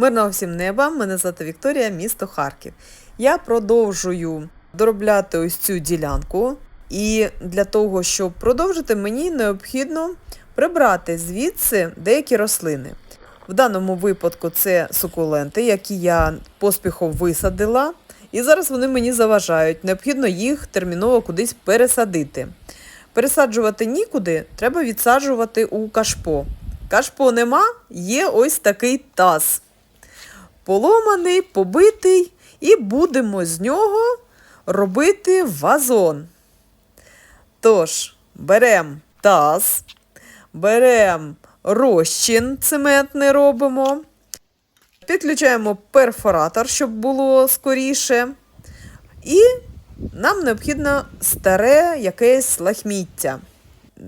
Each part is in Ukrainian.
Мирного всім неба, мене звати Вікторія, місто Харків. Я продовжую доробляти ось цю ділянку, і для того, щоб продовжити, мені необхідно прибрати звідси деякі рослини. В даному випадку це сукуленти, які я поспіхом висадила, і зараз вони мені заважають. Необхідно їх терміново кудись пересадити. Пересаджувати нікуди, треба відсаджувати у кашпо. Кашпо нема, є ось такий таз. Поломаний, побитий, і будемо з нього робити вазон. Тож, беремо таз, беремо розчин цементний робимо, підключаємо перфоратор, щоб було скоріше. І нам необхідно старе якесь лахміття,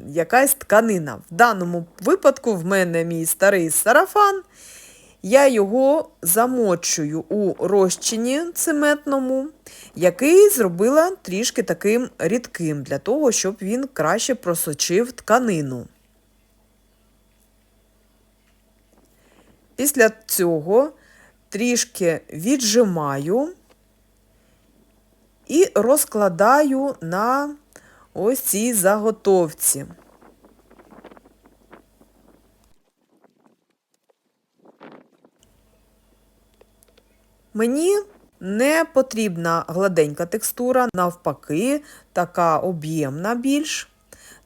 якась тканина. В даному випадку в мене мій старий сарафан. Я його замочую у розчині цементному, який зробила трішки таким рідким, для того, щоб він краще просочив тканину. Після цього трішки віджимаю і розкладаю на ось цій заготовці. Мені не потрібна гладенька текстура, навпаки, така об'ємна більш,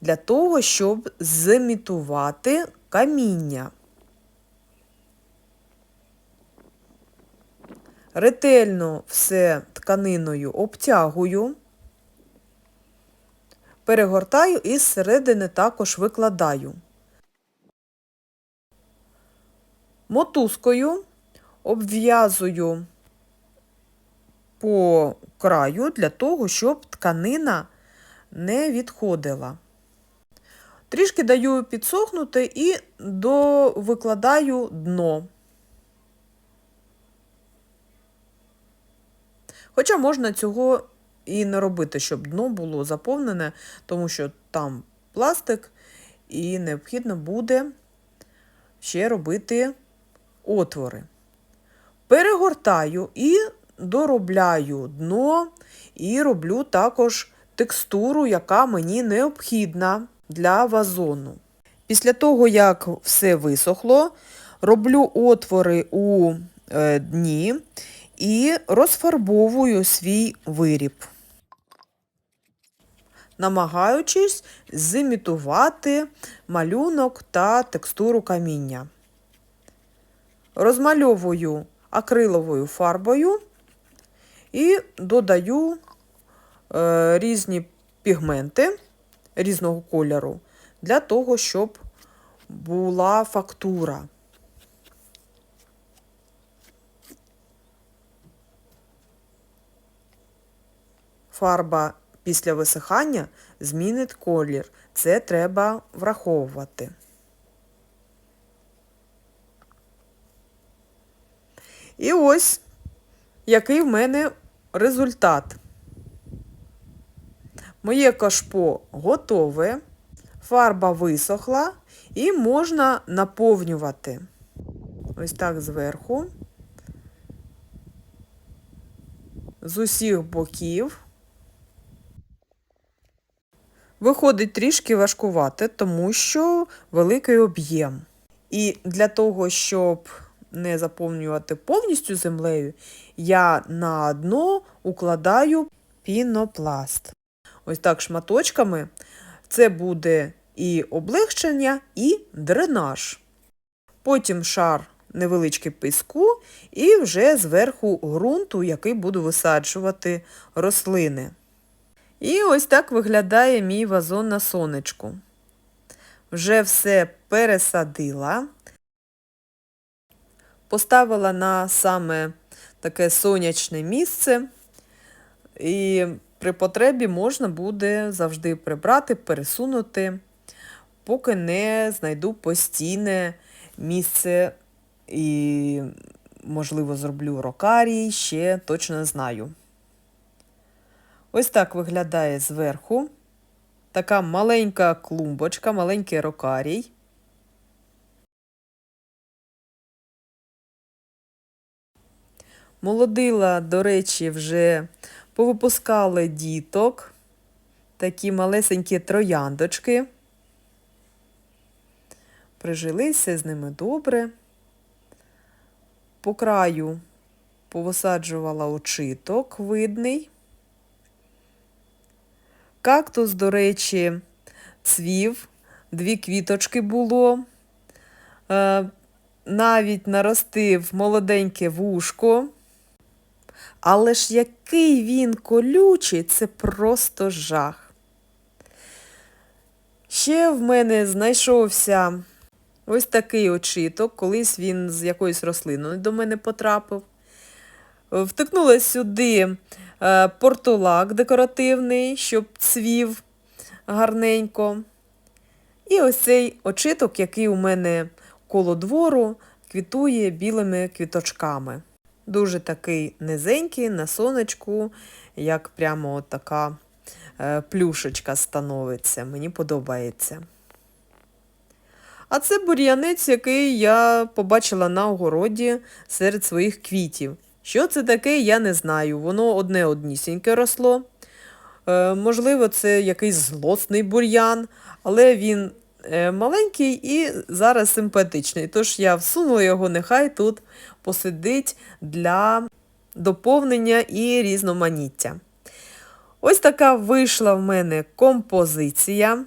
для того, щоб зимітувати каміння. Ретельно все тканиною обтягую, перегортаю і зсередини також викладаю. Мотузкою обв'язую по краю для того, щоб тканина не відходила. Трішки даю підсохнути і довикладаю дно. Хоча можна цього і не робити, щоб дно було заповнене, тому що там пластик, і необхідно буде ще робити отвори. Перегортаю і доробляю дно, і роблю також текстуру, яка мені необхідна для вазону. Після того, як все висохло, роблю отвори у е, дні і розфарбовую свій виріб, намагаючись зімітувати малюнок та текстуру каміння. Розмальовую акриловою фарбою і додаю е, різні пігменти різного кольору для того, щоб була фактура. Фарба після висихання змінить колір. Це треба враховувати. І ось який в мене результат. Моє кашпо готове, фарба висохла і можна наповнювати. Ось так зверху, з усіх боків. Виходить трішки важкувати, тому що великий об'єм. І для того, щоб не заповнювати повністю землею, я на дно укладаю пінопласт. Ось так шматочками. Це буде і облегчення, і дренаж. Потім шар невеличкий піску і вже зверху ґрунту, який буду висаджувати рослини. І ось так виглядає мій вазон на сонечку. Вже все пересадила. Поставила на саме таке сонячне місце, і при потребі можна буде завжди прибрати, пересунути, поки не знайду постійне місце і, можливо, зроблю рокарій, ще точно не знаю. Ось так виглядає зверху. Така маленька клумбочка, маленький рокарій. Молодила, до речі, вже повипускали діток, такі малесенькі трояндочки. Прижилися з ними добре. По краю повисаджувала очиток видний. Кактус, до речі, цвів, дві квіточки було. Е, навіть наростив молоденьке вушко. Але ж який він колючий, це просто жах. Ще в мене знайшовся ось такий очиток, колись він з якоюсь рослиною до мене потрапив. Втикнула сюди е, портулак декоративний, щоб цвів гарненько. І ось цей очиток, який у мене коло двору, квітує білими квіточками. Дуже такий низенький, на сонечку, як прямо от така е, плюшечка становиться. Мені подобається. А це бур'янець, який я побачила на огороді серед своїх квітів. Що це таке, я не знаю. Воно одне однісіньке росло. Е, можливо, це якийсь злосний бур'ян, але він маленький і зараз симпатичний. Тож я всунула його, нехай тут посидить для доповнення і різноманіття. Ось така вийшла в мене композиція.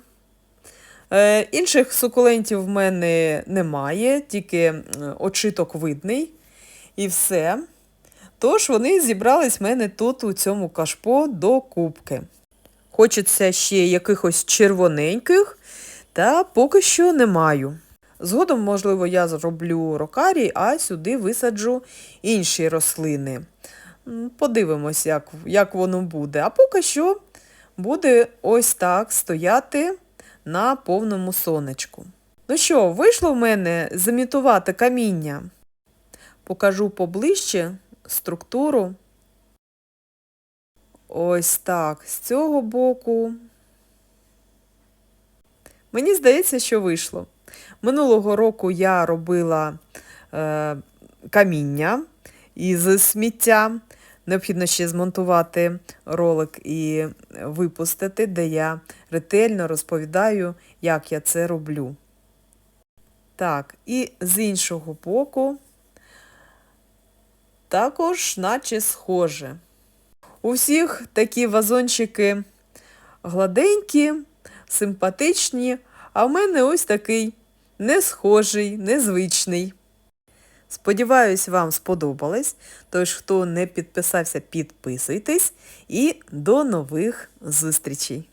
Е, інших сукулентів в мене немає, тільки очиток видний. І все. Тож вони зібрались в мене тут у цьому кашпо до кубки. Хочеться ще якихось червоненьких, та поки що не маю. Згодом, можливо, я зроблю рокарій, а сюди висаджу інші рослини. Подивимось, як, як воно буде. А поки що буде ось так стояти на повному сонечку. Ну що, вийшло в мене замітувати каміння? Покажу поближче структуру. Ось так, з цього боку. Мені здається, що вийшло. Минулого року я робила е, каміння із сміття. Необхідно ще змонтувати ролик і випустити, де я ретельно розповідаю, як я це роблю. Так, і з іншого боку також наче схоже. У всіх такі вазончики гладенькі, симпатичні, а в мене ось такий не схожий, незвичний. Сподіваюсь, вам сподобалось. Тож, хто не підписався, підписуйтесь і до нових зустрічей!